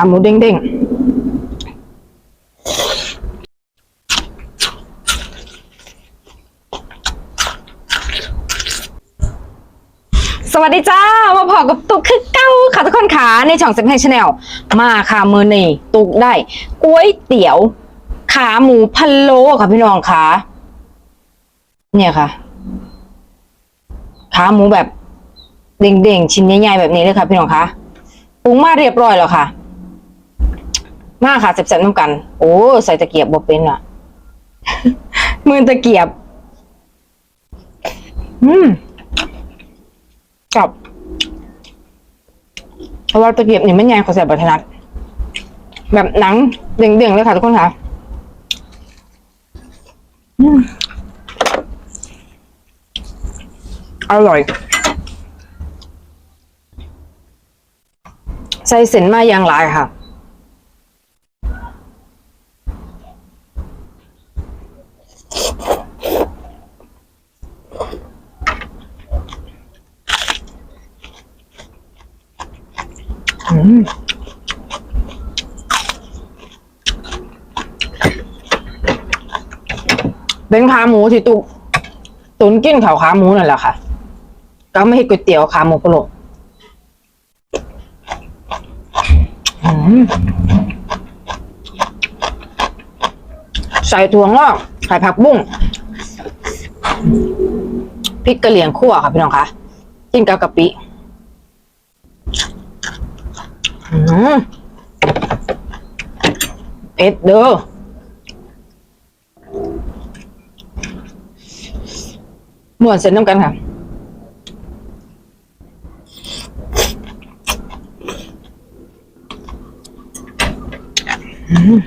ขาหมูเด้งๆสวัสดีจ้า มาพอกับตุกคือเก้าค่ะทุกคนขาในช่องเซ็นให้ชาแนลมาค่ะมือนี่ตุกได้ก๋วยเตี๋ยว ขาหมูพะโล้ค่ะพี่น้องค่ะเนี่ยค่ะ ขาหมูแบบเด้งๆ ชิ้นใหญ่ๆแบบนี้เลยค่ะพี่น้องคะปรุงมาเรียบร้อยแล้วค่ะ มาค่ะแซ่บๆน้ำกัน โอ้ใส่ตะเกียบบเป็นอะ มือตะเกียบ อืมกับเพราะว่าตะเกียบนี่ไม่ใหญ่ขอแสบบัถนัดแบบหนังเด้งๆเลยค่ะทุกคนค่ะอร่อย ใส่เส้นมาอย่างหลายค่ะ เป็นขาหมูที่ตุกตุนกินเขาขาหมูนั่นแหละค่ะ ก็ไม่ให้ก๋วยเตี๋ยวขาหมูกระโหลกใส่ถั่วงอกใส่ผักบุ้งพริกกระเหลี่ยงคั่วค่ะพี่น้องคะกินกับกะปิ อืม เผ็ดเด้อม่วนเสร็จน้ำกันค่ะอืม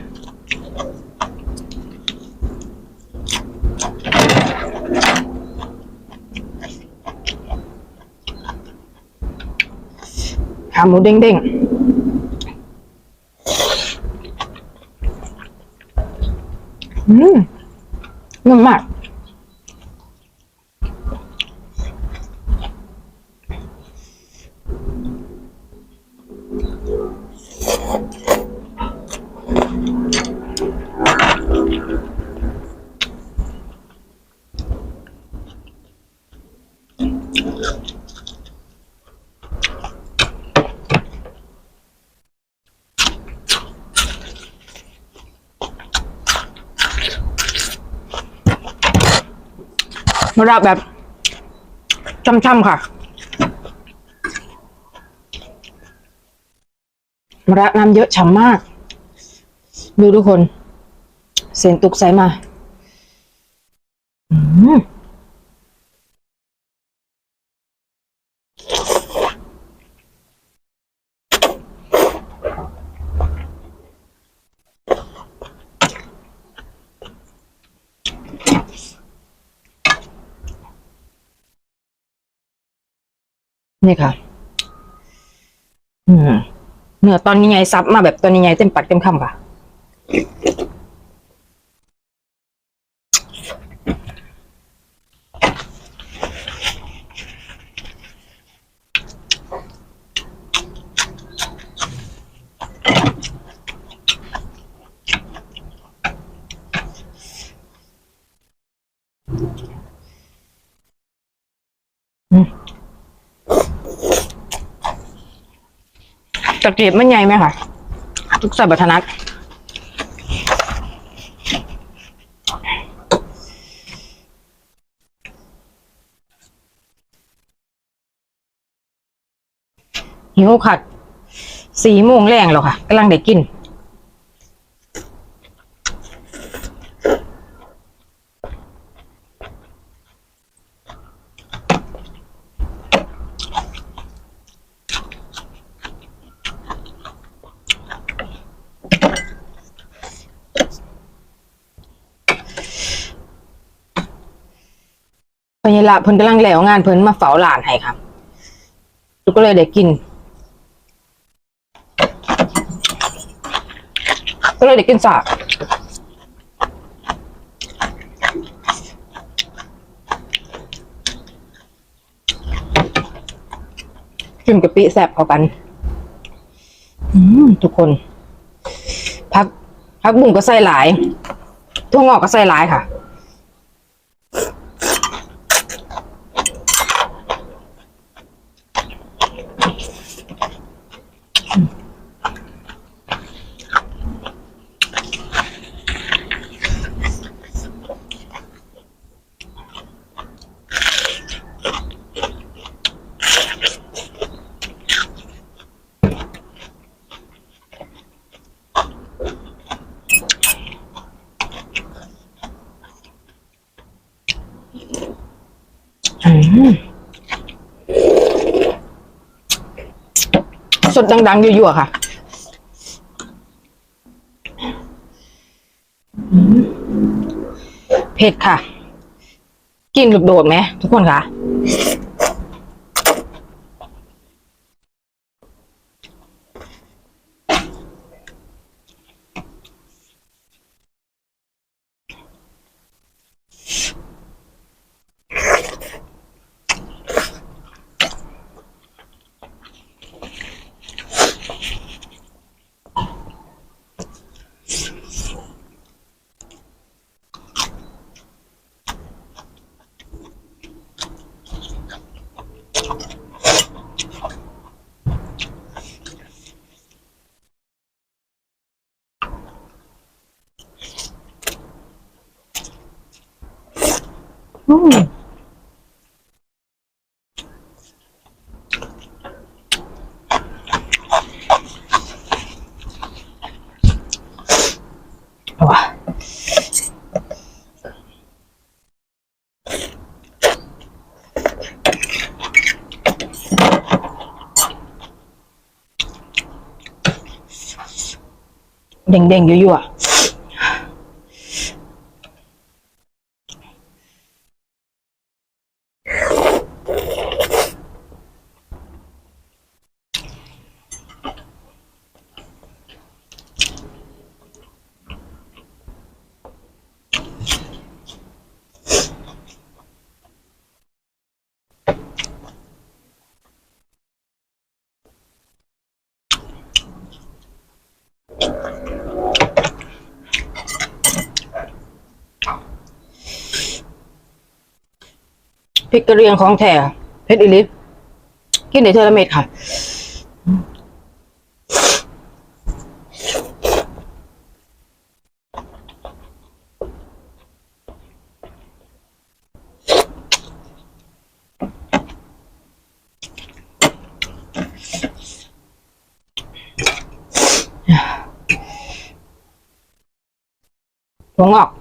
ขาหมูเด้งๆ อืมนุ่ม มากมะระแบบช่ำๆค่ะมะระน้ำเยอะฉ่ำมาก ดูทุกคน เสียงตุกใสมา อืม นี่ค่ะ อืมเนื้อตอนใหญ่ๆซับมาแบบตอนใหญ่ๆเต็มปากเต็มคำค่ะ ตะเกียบมันใหญ่ไหมคะทุกใส่บัทนัดหิวขัดสี่โมงแรงแล้วค่ะกำลังได้กิน พญาละเพิ่นกำลังแล้วงานเพิ่นมาเฝ้าหลานให้ครับลูก็เลยได้กิน ก็เลยได้กินสากกินกะปิแซ่บเข้ากัน อืมทุกคน พักพักบุ้งก็ใส่หลายทั่วงอกก็ใส่หลายค่ะ อืม ดดังๆยั่วๆค่ะเผ็ดค่ะ กินโดดๆไหมทุกคนคะ อืมเอา พริกกระเรียงของแท้เพชรอิลิฟกินในเทอร์เมดค่ะ หัวงอก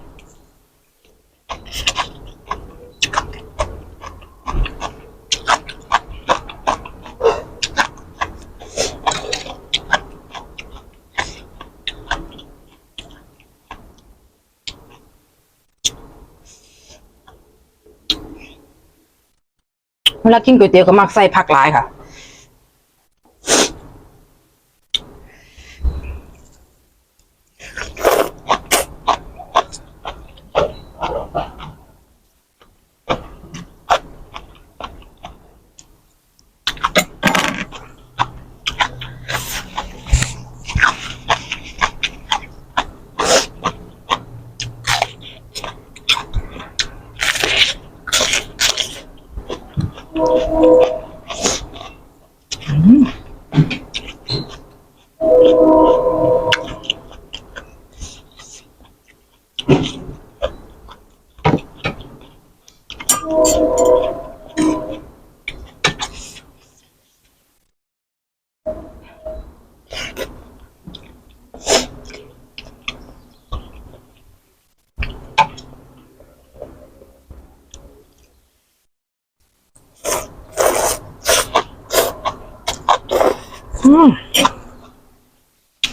เวลากินก๋วยเตี๋ยวก็มักใส่ผักหลายค่ะ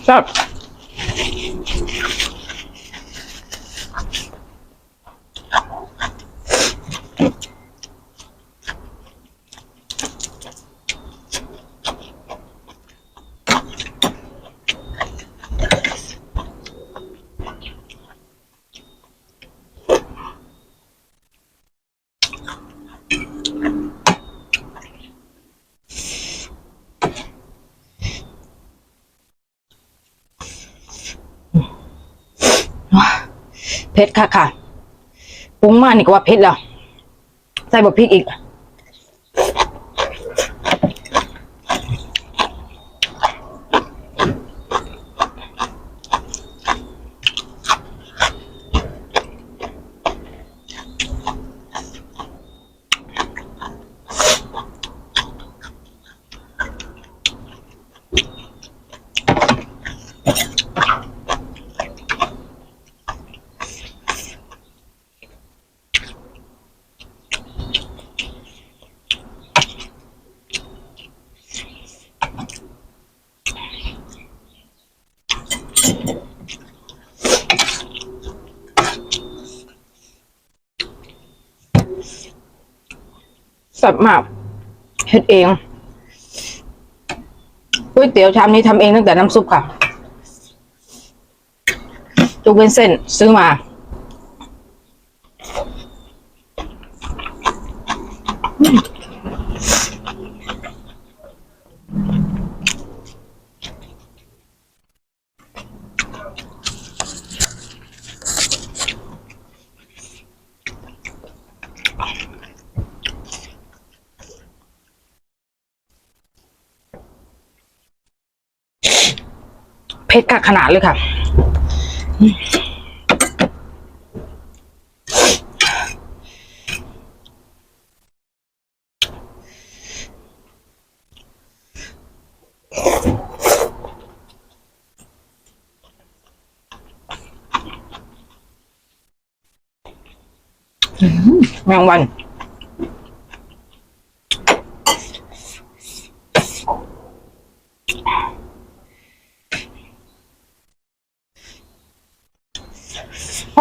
แเผ็ดค่ะค่ะปรุงมากนี่ก็ว่าเผ็ดแล้ว ใส่บะพริกอีก สับมากเฮ็ดเองก๋วยเตี๋ยวชามนี้ทำเองตั้งแต่น้ำซุปค่ะยกเป็นเส้นซื้อมา ผ็ดกักขนาดเลยค่ะ แมงวัน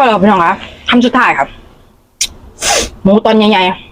พ่อเราพี่น้องคะคำสุดท้ายครับ หมูตอนใหญ่ๆ